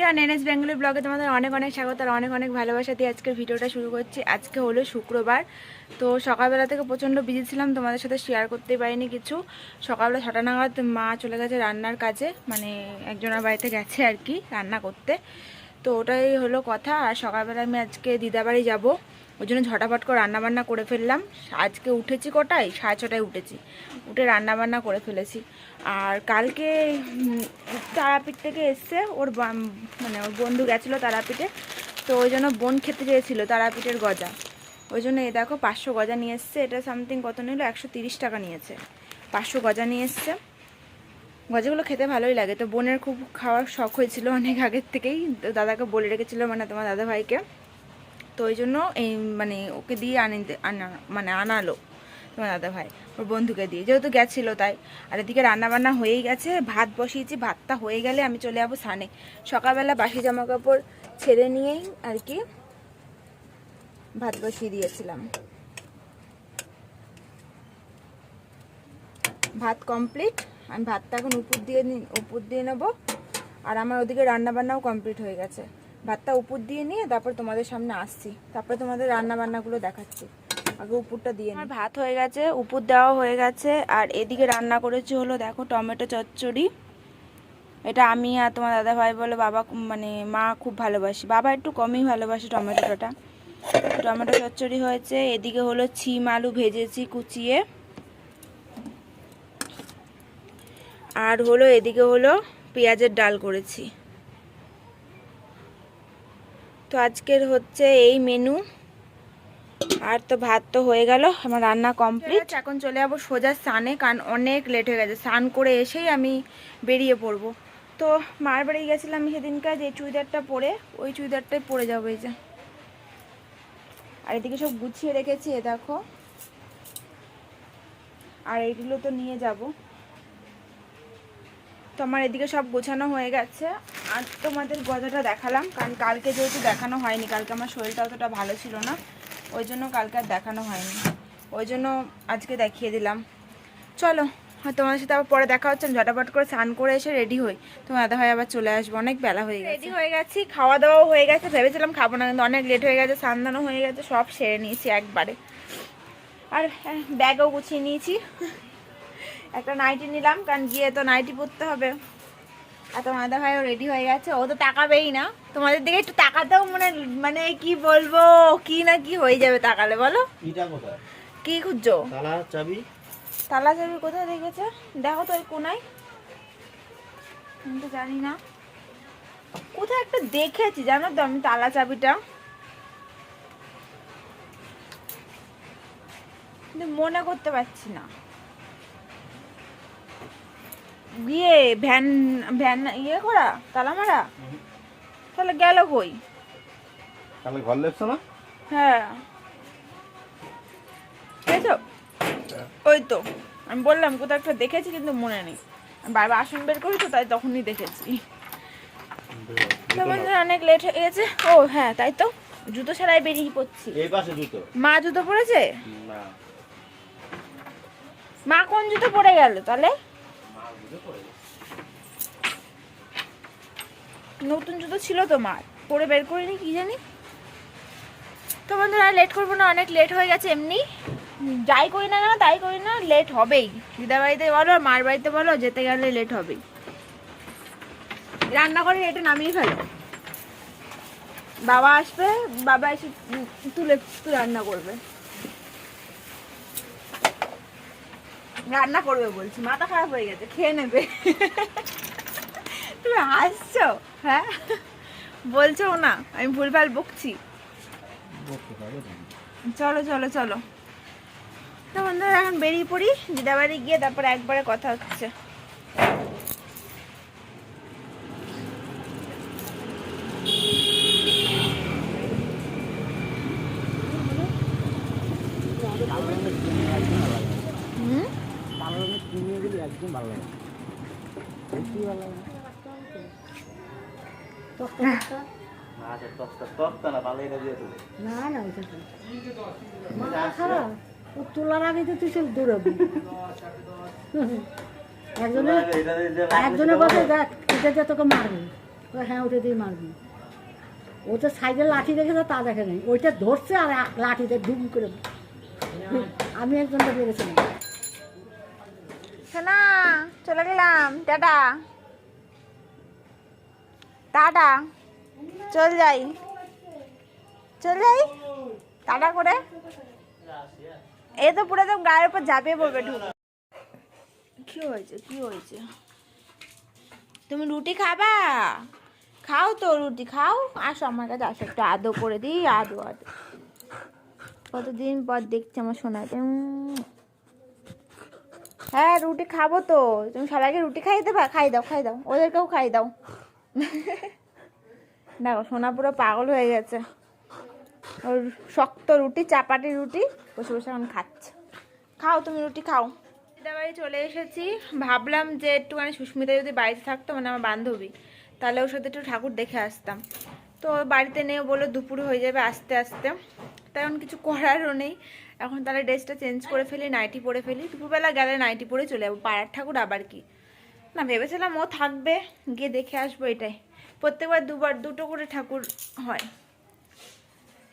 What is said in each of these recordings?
Everyone NS Bengali ব্লগে তোমাদের অনেক অনেক স্বাগত আর অনেক অনেক ভালোবাসা দিয়ে আজকের ভিডিওটা শুরু করছি। আজকে হলো শুক্রবার, তো সকালবেলা থেকে প্রচণ্ড বিজি ছিলাম, তোমাদের সাথে শেয়ার করতে পারিনি কিছু। সকালবেলা ছটা নাগাদ মা চলে গেছে রান্নার কাজে মানে একজনের বাড়িতে গেছে আর কি রান্না করতে। তো ওটাই হলো কথা, আর সকালবেলা আমি আজকে দিদাবাড়ি যাব, ওই জন্য ঝটাফট করে রান্নাবান্না করে ফেললাম। আজকে উঠেছি কটায়? সাড়ে ছটায় উঠেছি। উঠে রান্নাবান্না করে ফেলেছি। আর কালকে তারাপীঠ থেকে এসছে ওর মানে ওর বন্ধু গেছিল তারাপীঠে, তো ওই জন্য বোন খেতে চেয়েছিলো তারাপীঠের গজা। ওই জন্য এ দেখো পাঁচশো গজা নিয়ে এসছে, এটা সামথিং কত নিল? একশো টাকা নিয়েছে। পাঁচশো গজা নিয়ে এসছে। গজাগুলো খেতে ভালোই লাগে, তো বোনের খুব খাওয়ার শখ হয়েছিল অনেক আগের থেকেই, তো দাদাকে বলে রেখেছিল মানে তোমার দাদা ভাইকে তো ওই জন্য এই মানে ওকে দিয়ে আনিতে, আনা মানে আনালো তোমার দাদা ভাই ওর বন্ধুকে দিয়ে। যেহেতু গেছিল তাই। আর এদিকে রান্নাবান্না হয়েই গেছে, ভাত বসিয়েছি, ভাতটা হয়ে গেলে আমি চলে যাব সানে। সকালবেলা বাসি জামা কাপড় ছেড়ে নিয়েই আর কি ভাত বসিয়ে দিয়েছিলাম। ভাত কমপ্লিট, আমি ভাতটা এখন উপর দিয়ে উপর দিয়ে নেব। আর আমার ওদিকে রান্না বান্নাও কমপ্লিট হয়ে গেছে। ভাতটা উপর দিয়ে নিয়ে তারপর তোমাদের সামনে আসছি। তারপরে তোমাদের রান্না বান্নাগুলো দেখাচ্ছি। আগে উপরটা দিয়ে আমার ভাত হয়ে গেছে উপর দেওয়া হয়ে গেছে আর এদিকে রান্না করেছি হলো দেখো টমেটো চচ্চড়ি। এটা আমি আর তোমার দাদা ভাই বলে বাবা মানে মা খুব ভালোবাসি। বাবা একটু কমই ভালোবাসে টমেটোটা। টমেটো চচ্চড়ি হয়েছে এদিকে হলো ছিম আলু ভেজেছি কুচিয়ে। আর হলো এদিকে হলো পেঁয়াজের ডাল করেছি। তো আজকের হচ্ছে এই মেনু আর তো ভাত তো হয়ে গেল আমার রান্না কমপ্লিট এখন চলে যাব সোজা স্নানে কারণ অনেক লেট হয়ে গেছে। স্নান করে এসেই আমি বেরিয়ে পড়ব। তো মার বাড়ি গেছিলাম সেদিনকার যে চুড়িদারটা পরে ওই চুড়িদারটাই পরে যাব এই যে। আর এদিকে সব গুছিয়ে রেখেছি এ দেখো। আর এইগুলো তো নিয়ে যাব। তো আমার এদিকে সব গোছানো হয়ে গেছে। আর তোমাদের গজাটা দেখালাম কারণ কালকে যেহেতু দেখানো হয়নি কালকে আমার শরীরটা অতটা ভালো ছিল না। ওই জন্য কালকে আর দেখানো হয়নি। ওই জন্য আজকে দেখিয়ে দিলাম। চলো হয় তোমাদের সাথে আবার পরে দেখা হচ্ছে। ঝটাপট করে স্নান করে এসে রেডি হই। তোমার দাদা ভাই আবার চলে আসব। অনেক বেলা হয়ে গেছে। রেডি হয়ে গেছি খাওয়া দাওয়াও হয়ে গেছে। ভেবেছিলাম খাব না কিন্তু অনেক লেট হয়ে গেছে স্নানদানও হয়ে গেছে সব সেরে নিয়েছি একবারে। আর হ্যাঁ, ব্যাগও গুছিয়ে নিয়েছি। একটা নাইটি নিলাম কারণ গিয়ে তো নাইটি পরতে হবে। আর তোমার দাদা ভাইও রেডি হয়ে গেছে। ও তো তাকাবেই না। তোমাদের দিকে একটু তাকাতেও মানে মানে কি বলব কি না কি হয়ে যাবে তাকালে বলো? কি খুঁজছো? তালা চাবি? তালা চাবি কোথায় দেখেছে দেখো তো ওই কোনায়। আমি তো জানি না। কোথায় একটা দেখেছি জানো তো আমি তালা চাবিটা? মনে করতে পারছি না। গিয়ে ভ্যান ভ্যান ইয়ে করা তালা মারা তাহলে গেল কই? তাহলে ঘর লেপছো না? হ্যাঁ। দেখেছ? ওই তো আমি বললাম কোথাও একটা দেখেছি কিন্তু মনে নেই। বারবার আসন বের করি তো তাই তখনই দেখেছি। অনেক লেট হয়ে গেছে। ও হ্যাঁ তাই তো। জুতো ছাড়াই বেরিয়ে পড়ছি। এই পাশে জুতো। মা জুতো পরেছে? মা কোন জুতো পরে গেল তাহলে? নতুন জুতো ছিল তো মার পরে বের করিনি কি জানি? তো বন্ধুরা লেট করব না, অনেক লেট হয়ে গেছে এমনি। যাই করি না কেন, তাই করি না লেট হবেই। দিদা বাড়িতে বলো মার বাড়িতে বলো, যেতে গেলে লেট হবেই। রান্না করে এটা নামিয়ে ফেলো। বাবা আসবে, বাবা এসে তুলে রান্না করবে। রান্না করবে বলছি, মাথা খারাপ হয়ে গেছে, খেয়ে নেবে। তুমি হাসছো হ্যাঁ? বলছো না, আমি ভুলভাল বকছি। চলো চলো চলো। তো বন্ধুরা, এখন বেরিয়ে পড়ি, দিদাবাড়ি গিয়ে তারপরে একবারে কথা হচ্ছে। না না না ওইটা। মাথা খারাপ ও তোলার আগে তো তুই সব দৌড়াবি। একজনের কথা দেখ এটা যে তোকে মারবে। হ্যাঁ ওটা দিয়ে মারবি। ও তো সাইডে লাঠি রেখেছে তা দেখে নেই। ওইটা ধরছে আর লাঠিতে ডুব করে আমি একজনটা পেরেছিলাম সোনা চলে গেলাম। টাটা। টাটা। চল যাই। চল যাই টাটা করে। এই তো পুরো একদম গায়ের উপর ঝাঁপিয়ে পড়বে ঢুক। কি হয়েছে কি হয়েছে? তুমি রুটি খাবা? খাও তো রুটি খাও। আসো আমার কাছে আসো একটু আদো করে দিই আদো আদো কতদিন পর দেখছি আমার সোনাকে উম। হ্যাঁ রুটি খাব তো। তুমি সবাইকে রুটি খাই দেবা? খাই দাও খাই দাও। ওদেরকেও খাই দাও। দেখো সোনা পুরো পাগল হয়ে গেছে। শক্ত রুটি, চাপাটি রুটি, বসে বসে এখন খাচ্ছে। খাও, তুমি রুটি খাও। বাড়ি চলে এসেছি। ভাবলাম যে একটুখানি সুস্মিতা যদি বাড়িতে থাকতো মানে আমার বান্ধবী, তাহলে ওর সাথে একটু ঠাকুর দেখে আসতাম। তো বাড়িতে নেই বলে দুপুর হয়ে যাবে আস্তে আস্তে। তেমন কিছু করারও নেই। এখন তাহলে ড্রেসটা চেঞ্জ করে ফেলি, নাইটি পরে ফেলি। দুপুরবেলা গেলে নাইটি পরে চলে যাব। পাড়ার ঠাকুর আবার কি? না, ভেবেছিলাম ও থাকবে, গিয়ে দেখে আসব এটাই। প্রত্যেকবার দুবার, দুটো করে ঠাকুর হয়।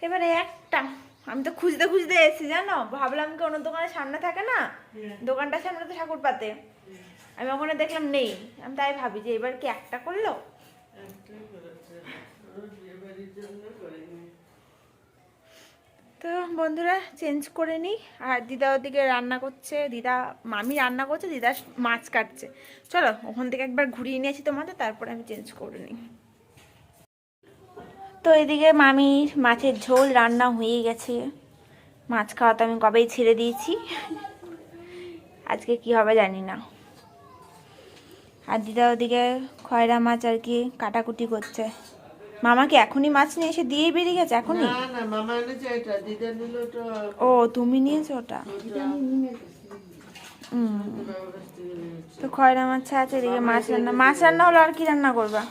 এবারে একটা। আমি তো খুঁজতে খুঁজতে এসেছি জানো? ভাবলাম কি অন্য দোকানের সামনে থাকে না? দোকানটার সামনে তো ঠাকুর পাতে। আমি ওখানে দেখলাম নেই। আমি তাই ভাবি যে এবার কি একটা করল? তো বন্ধুরা চেঞ্জ করে নিই আর দিদা ওদিকে রান্না করছে। দিদা মামি রান্না করছে দিদা মাছ কাটছে। চলো ওখান থেকে একবার ঘুরিয়ে নিয়েছি তোমাদের তারপরে আমি চেঞ্জ করে নিই তো এদিকে মামির মাছের ঝোল রান্না হয়ে গেছে। মাছ খাওয়া তো আমি কবেই ছেড়ে দিয়েছি। আজকে কি হবে জানি না। আর দিদা ওদিকে খয়রা মাছ আর কি কাটাকুটি করছে। মামা কি এখনই মাছ নিয়ে এসে দিয়ে বেরিয়ে গেছে এখনই? না না মামা এনেছে এটা দিদা নিল তো ও তুমি নিয়েছো ওটা? হুম। তো খয়রা মাছ আছে এদিকে মাছ রান্না মাছ রান্না হলো আর কি রান্না করবা?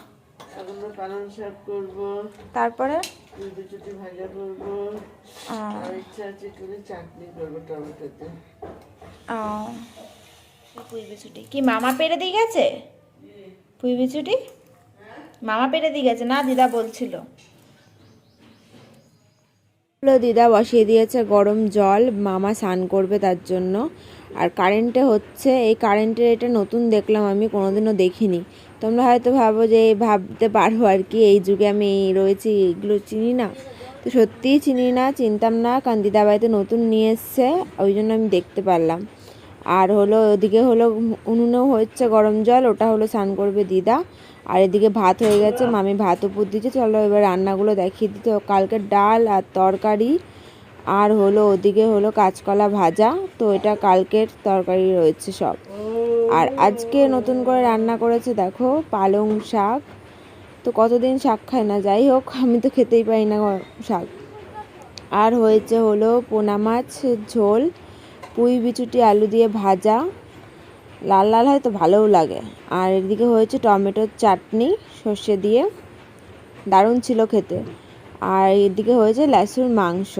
এখন তো পালং শাক করব। তারপরে? ভাজা করব। আর ইচ্ছা আছে একটু চাটনি করব টমেটোতে। ও। পুঁই বিছুটি কি মামা পেরে দিয়ে গেছে? পুঁই বিছুটি মামা পেরে দিয়ে গেছে। না দিদা বলছিল। দিদা বসিয়ে দিয়েছে গরম জল। মামা স্নান করবে তার জন্য। আর কারেন্টে হচ্ছে, এই কারেন্টের এটা নতুন দেখলাম, আমি কোনোদিনও দেখিনি। তোমরা হয়তো ভাবো যে ভাবতে পারো আর কি, এই যুগে আমি রয়েছি, এগুলো চিনি না। তো সত্যিই চিনি না, চিনতাম না কারণ দিদা বাড়িতে নতুন নিয়ে এসছে, ওই জন্য আমি দেখতে পারলাম। আর হলো, ওদিকে হলো, উনুনেও হচ্ছে গরম জল, ওটা হলো স্নান করবে দিদা। আর এদিকে ভাত হয়ে গেছে, মামি ভাত উপর দিচ্ছে চলো এবার রান্নাগুলো দেখিয়ে দিতে কালকে ডাল আর তরকারি আর হলো ওদিকে হলো কাঁচকলা ভাজা, তো এটা কালকের তরকারি রয়েছে সব। আর আজকে নতুন করে রান্না করেছে দেখো পালং শাক। তো কতদিন শাক খায় না? যাই হোক, আমি তো খেতেই পারি না শাক। আর হয়েছে হলো পোনা মাছ ঝোল, পুঁই বিচুটি আলু দিয়ে ভাজা। লাল লাল হয় তো ভালোও লাগে। আর এদিকে হয়েছে টমেটোর চাটনি সর্ষে দিয়ে। দারুণ ছিল খেতে। আর এদিকে হয়েছে লেসুর মাংস।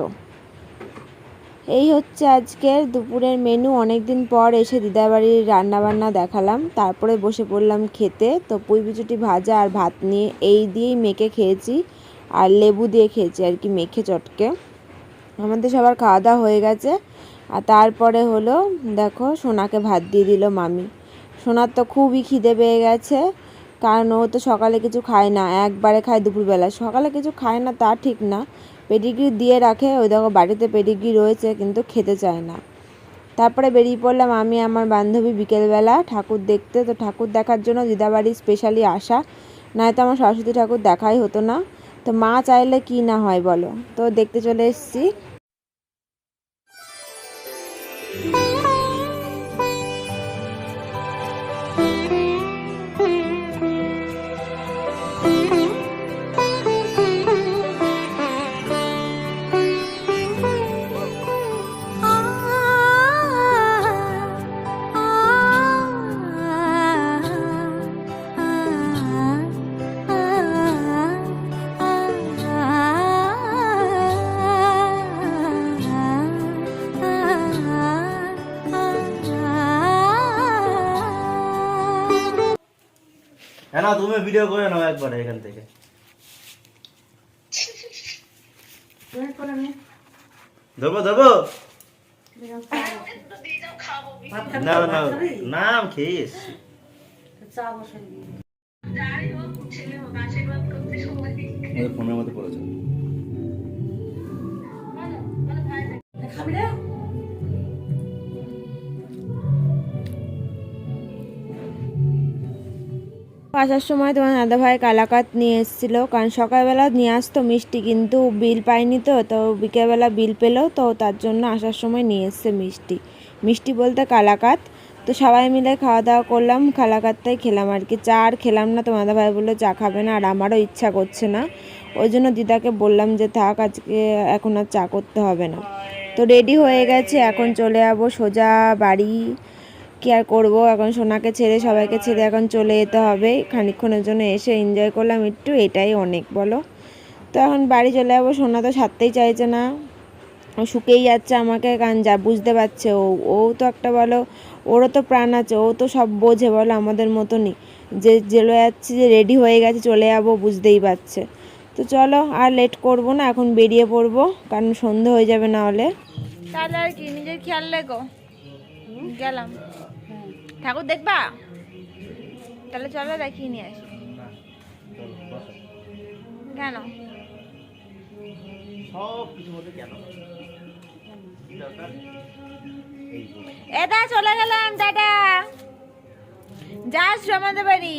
এই হচ্ছে আজকের দুপুরের মেনু অনেক দিন পর এসে দিদাবাড়ির রান্নাবান্না দেখালাম। তারপরে বসে পড়লাম খেতে। তো পুঁই বিচুটি ভাজা আর ভাত নিয়ে এই দিয়েই মেখে খেয়েছি। আর লেবু দিয়ে খেয়েছি আর কি মেখে চটকে। আমাদের সবার খাওয়া দাওয়া হয়ে গেছে। আর তারপরে হলো, দেখো, সোনাকে ভাত দিয়ে দিল মামি। সোনার তো খুবই খিদে পেয়ে গেছে। কারণ ও তো সকালে কিছু খায় না। একবারে খায় দুপুরবেলা। সকালে কিছু খায় না, তা ঠিক না। পেডিগ্রি দিয়ে রাখে। ওই দেখো বাড়িতে পেডিগ্রি রয়েছে, কিন্তু খেতে চায় না। তারপরে বেরিয়ে পড়লাম আমি আমার বান্ধবী বিকেলবেলা ঠাকুর দেখতে। তো ঠাকুর দেখার জন্য দিদাবাড়ি স্পেশালি আসা। নয়তো আমার সরস্বতী ঠাকুর দেখাই হতো না। তো মা চাইলে কি না হয় বলো? তো দেখতে চলে এসেছি। ভিডিও করে নাও একবার এখান থেকে বের করে নে। ধরবো ধরবো না না নাম খাবি? না আমি খেয়ে এসছি চা বসে দিই। ওই ফোনের মধ্যে পড়েছে আসার সময় তোমার দাদা ভাই কালাকাত নিয়ে এসেছিল। কারণ সকালবেলা নিয়ে আসতো মিষ্টি, কিন্তু বিল পাইনি তো তো বিকেলবেলা বিল পেল, তো তার জন্য আসার সময় নিয়ে এসছে মিষ্টি। মিষ্টি বলতে কালাকাত। তো সবাই মিলে খাওয়া দাওয়া করলাম, কালাকাতটাই খেলাম আর কি। চা আর খেলাম না, তোমার দাদা ভাই বলল, চা খাবে না। আর আমারও ইচ্ছা করছে না। ওই জন্য দিদাকে বললাম যে, থাক, আজকে এখন আর চা করতে হবে না। তো রেডি হয়ে গেছে, এখন চলে যাব সোজা বাড়ি। কি আর করব? এখন সোনাকে ছেড়ে সবাইকে ছেড়ে এখন চলে যেতে হবে। খানিকক্ষণের জন্য এসে এনজয় করলাম একটু, এটাই অনেক, বলো? তো এখন বাড়ি চলে যাব। সোনা তো সারতেই চাইছে না। শুকেই যাচ্ছে আমাকে, কারণ যা বুঝতে পারছে ও ও তো একটা বলো, ওরও তো প্রাণ আছে, ও তো সব বোঝে, বলো, আমাদের মতনই। যে চলে যাচ্ছে, যে রেডি হয়ে গেছে, চলে যাব, বুঝতেই পারছে। তো চলো, আর লেট করব না, এখন বেরিয়ে পড়ব, কারণ সন্ধে হয়ে যাবে না হলে। তাহলে আর কি, নিজের খেয়াল লেগো গেলাম। ঠাকুর দেখবা? তাহলে চলো দেখিয়ে নিয়ে আসি। কেন। এটা চলে গেলাম দাদা যাস জমাতে বাড়ি।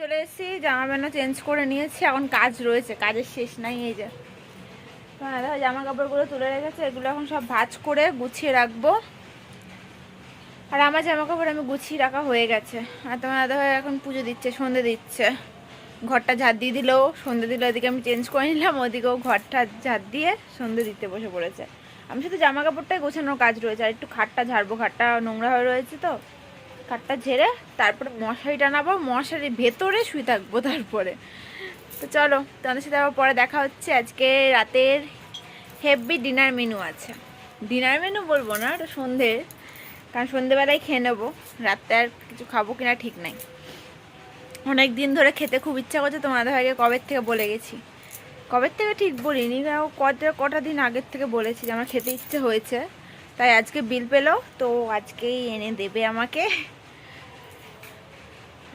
চলে এসেছি জামা প্যান্ট চেঞ্জ করে নিয়েছি, এখন কাজ রয়েছে, কাজের শেষ নাই এই যে। হ্যাঁ দেখো জামা কাপড়গুলো তুলে রেখেছে, এগুলো এখন সব ভাঁজ করে গুছিয়ে রাখব। আর আমার জামা কাপড় আমি গুছিয়ে রাখা হয়ে গেছে। আর তোমার দাদা ভাই এখন পুজো দিচ্ছে, সন্ধে দিচ্ছে। ঘরটা ঝাড় দিয়ে দিলেও, সন্ধে দিল ওদিকে আমি চেঞ্জ করে নিলাম, ওদিকেও ঘরটা ঝাড় দিয়ে সন্ধে দিতে বসে পড়েছে। আমি শুধু জামা কাপড়টাই গোছানোর কাজ রয়েছে, আর একটু খাটটা ঝাড়বো, খাটটা নোংরা হয়ে রয়েছে তো। খাটটা ঝেড়ে তারপরে মশারি টানাবো মশারির ভেতরে শুয়ে থাকব তারপরে। তো চলো, তোমাদের সাথে আবার পরে দেখা হচ্ছে। আজকে রাতের হেভি ডিনার মেনু আছে। ডিনার মেনু বলব না, ওটা সন্ধ্যের কারণ সন্ধেবেলায় খেয়ে নেব। রাতে আর কিছু খাব কিনা ঠিক নাই। অনেক দিন ধরে খেতে খুব ইচ্ছা করছে, তোমাদের ভাইকে কবের থেকে বলে গেছি। কবের থেকে ঠিক বলিনি কারণ কটা দিন আগের থেকে বলেছি যে আমার খেতে ইচ্ছে হয়েছে। তাই আজকে বিল পেল, তো আজকেই এনে দেবে আমাকে।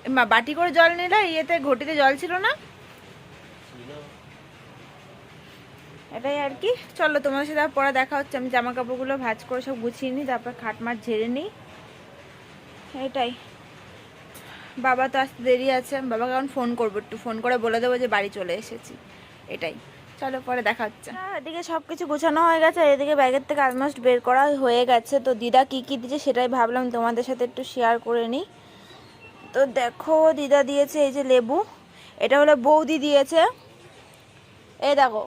বাটি করে জল নিলে ইয়েতে ঘটিতে জল ছিল না? এটাই আর কি। চলো তোমার সাথে পরে দেখা হচ্ছে। আমি জামা কাপড়গুলো ভাঁজ করে সব গুছিয়ে নিই, তারপর খাট মাট ঝেড়ে নিই। এটাই। বাবা তো আসতে দেরি আছে। বাবাকে এখন ফোন করব, একটু ফোন করে বলে দেবো যে বাড়ি চলে এসেছি। এটাই। চলো, পরে দেখা হচ্ছে। এদিকে সব কিছু গোছানো হয়ে গেছে। এদিকে ব্যাগের থেকে অলমোস্ট বের করা হয়ে গেছে। তো দিদা কী কী দিচ্ছে সেটাই ভাবলাম তোমাদের সাথে একটু শেয়ার করে নিই। তো দেখো, দিদা দিয়েছে এই যে লেবু। এটা হলো বৌদি দিয়েছে। এই দেখো,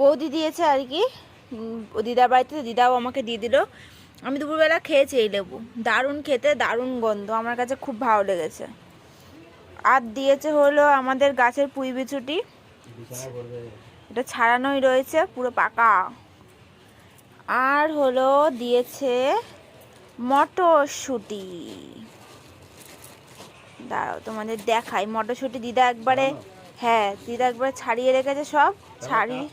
বৌদি দিয়েছে আর কি। দিদার বাড়িতে, দিদাও আমাকে দিয়ে দিল। আমি দুপুরবেলা খেয়েছি এই লেবু। দারুণ খেতে, দারুণ গন্ধ। আমার কাছে খুব ভালো লেগেছে। আর দিয়েছে হলো আমাদের গাছের পুঁই বিছুটি এটা ছাড়ানোই রয়েছে, পুরো পাকা। আর হলো দিয়েছে মটরশুঁটি। দাঁড়াও তোমাদের দেখাই। মটরশুঁটি দিদা একবারে হ্যাঁ দিদা একবারে ছাড়িয়ে রেখেছে সব। ছাড়িয়ে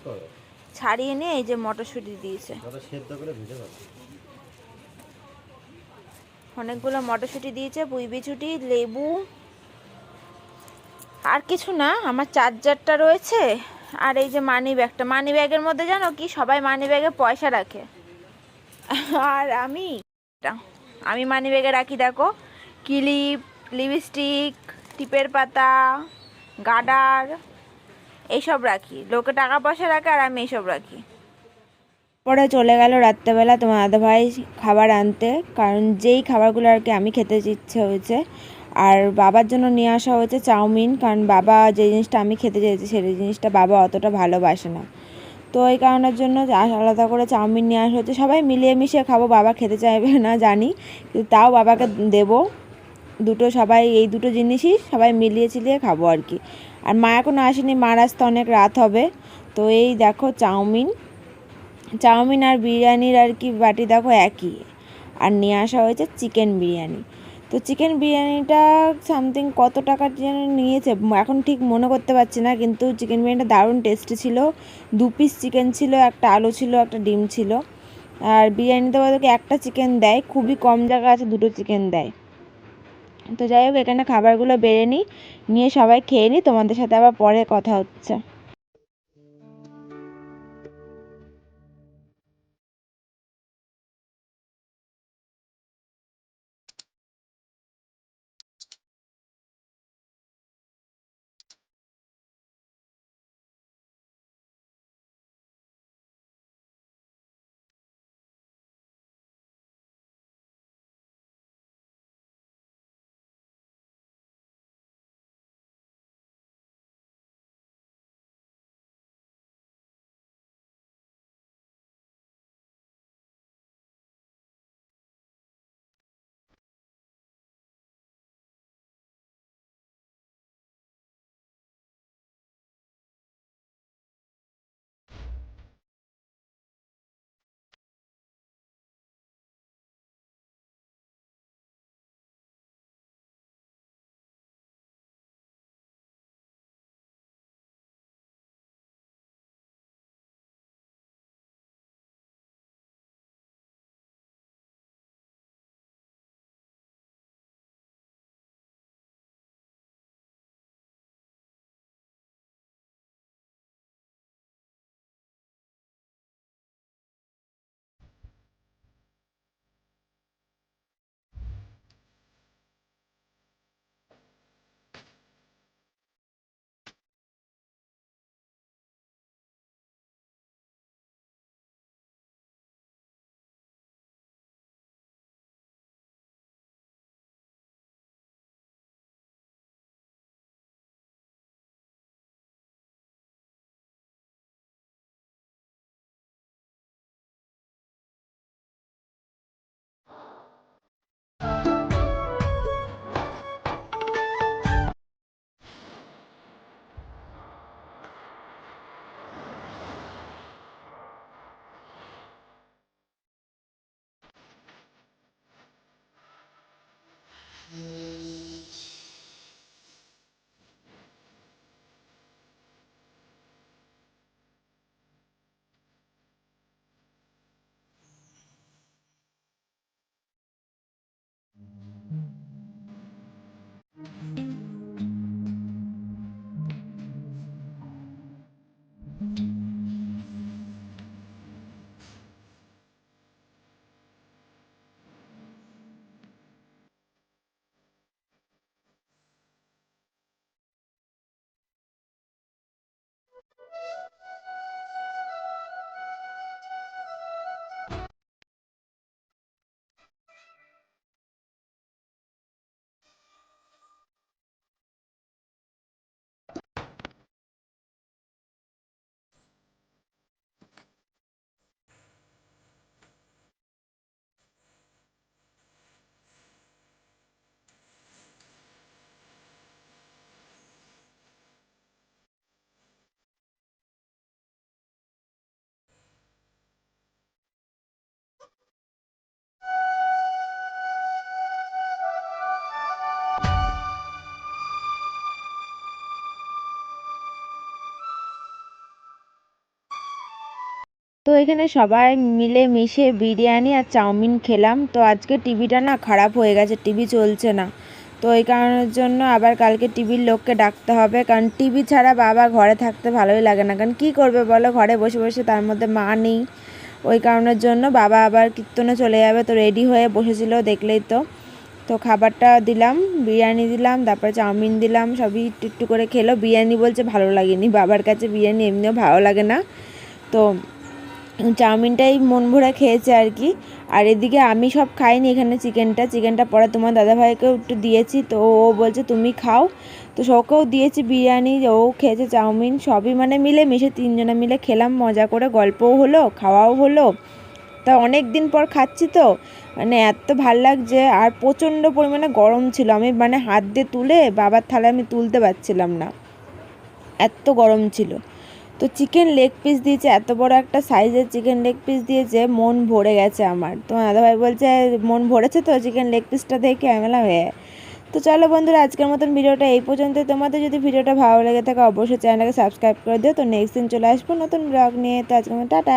ছাড়িয়ে নিয়ে এই যে মটরশুঁটি দিয়েছে। অনেকগুলো মটরশুঁটি দিয়েছে পুঁই বিছুটি লেবু। আর কিছু না আমার চার্জারটা রয়েছে। আর এই যে মানি ব্যাগটা। মানি ব্যাগের মধ্যে জানো কি? সবাই মানি ব্যাগে পয়সা রাখে। আর আমি আমি মানি ব্যাগে রাখি দেখো। ক্লিপ লিপস্টিক, টিপের পাতা গার্ডার এইসব রাখি। লোকে টাকা পয়সা রাখে আর আমি এইসব রাখি। পরে চলে গেল রাত্রেবেলা তোমার দাদা ভাই খাবার আনতে, কারণ যেই খাবারগুলো আর কি আমি খেতে ইচ্ছে হয়েছে। আর বাবার জন্য নিয়ে আসা হয়েছে চাউমিন, কারণ বাবা যে জিনিসটা আমি খেতে চেয়েছি সেই জিনিসটা বাবা অতটা ভালোবাসে না। তো এই কারণের জন্য আলাদা করে চাউমিন নিয়ে আসা হচ্ছে সবাই মিলিয়ে মিশিয়ে খাব, বাবা খেতে চাইবে না জানি, কিন্তু তাও বাবাকে দেবো। দুটো সবাই, এই দুটো জিনিসই সবাই মিলিয়ে চিলিয়ে খাব আর কি। আর মা এখনও আসেনি, মার আসতে অনেক রাত হবে। তো এই দেখো চাউমিন। চাউমিন আর বিরিয়ানির আর কি বাটি দেখো একই। আর নিয়ে আসা হয়েছে চিকেন বিরিয়ানি। তো চিকেন বিরিয়ানিটা সামথিং কত টাকার যেন নিয়েছে, এখন ঠিক মনে করতে পারছি না, কিন্তু চিকেন বিরিয়ানিটা দারুণ টেস্টি ছিল। দু পিস চিকেন ছিল, একটা আলু ছিল, একটা ডিম ছিল। আর বিরিয়ানিতে ওদেরকে একটা চিকেন দেয়, খুবই কম জায়গা আছে, দুটো চিকেন দেয়। তো যাই হোক, এখানে খাবারগুলো বেড়ে নিই, নিয়ে সবাই খেয়ে নিই, তোমাদের সাথে আবার পরে কথা হচ্ছে। তো এখানে সবাই মিলে মিশে বিরিয়ানি আর চাউমিন খেলাম। তো আজকে টিভিটা না খারাপ হয়ে গেছে, টিভি চলছে না। তো এই কারণের জন্য আবার কালকে টিভির লোককে ডাকতে হবে, কারণ টিভি ছাড়া বাবা ঘরে থাকতে ভালোই লাগে না। কারণ কী করবে বলো, ঘরে বসে বসে তার মধ্যে মা নেই। ওই কারণের জন্য বাবা আবার কীর্তনে চলে যাবে, তো রেডি হয়ে বসেছিল দেখলেই তো। তো খাবারটা দিলাম, বিরিয়ানি দিলাম, তারপরে চাউমিন দিলাম, সবই একটু একটু করে খেলো। বিরিয়ানি বলছে ভালো লাগেনি, বাবার কাছে বিরিয়ানি এমনিও ভালো লাগে না। তো চাউমিনটাই মন ভরে খেয়েছে আর কি। আর এদিকে আমি সব খাইনি এখানে চিকেনটা। চিকেনটা পরে তোমার দাদাভাইকেও একটু দিয়েছি। তো ও বলছে, তুমি খাও। তো ওকেও দিয়েছি বিরিয়ানি, ও খেয়েছে চাউমিন। সবই মানে মিলে মিশে তিনজনে মিলে খেলাম, মজা করে গল্পও হলো, খাওয়াও হলো। তা অনেক দিন পর খাচ্ছি তো। মানে এত ভালো লাগছে, আর প্রচণ্ড পরিমাণে গরম ছিল। আমি মানে হাত দিয়ে তুলে বাবার থালে আমি তুলতে পারছিলাম না। এত গরম ছিল। তো চিকেন লেগ পিস দিয়েছে, এত বড় একটা সাইজের চিকেন লেগ পিস দিয়েছে, মন ভরে গেছে আমার। তো দাদাভাই বলছে, মন ভরেছে তো চিকেন লেগ পিসটা দেখে? আমি বললাম হ্যাঁ। তো চলো বন্ধুরা, আজকের মতন ভিডিওটা এই পর্যন্ত তোমাদের যদি ভিডিওটা ভালো লেগে থাকে, অবশ্যই চ্যানেলকে সাবস্ক্রাইব করে দিও। তো নেক্সট দিন চলে আসব নতুন ব্লগ নিয়ে। তো আজকে মতো টাটা।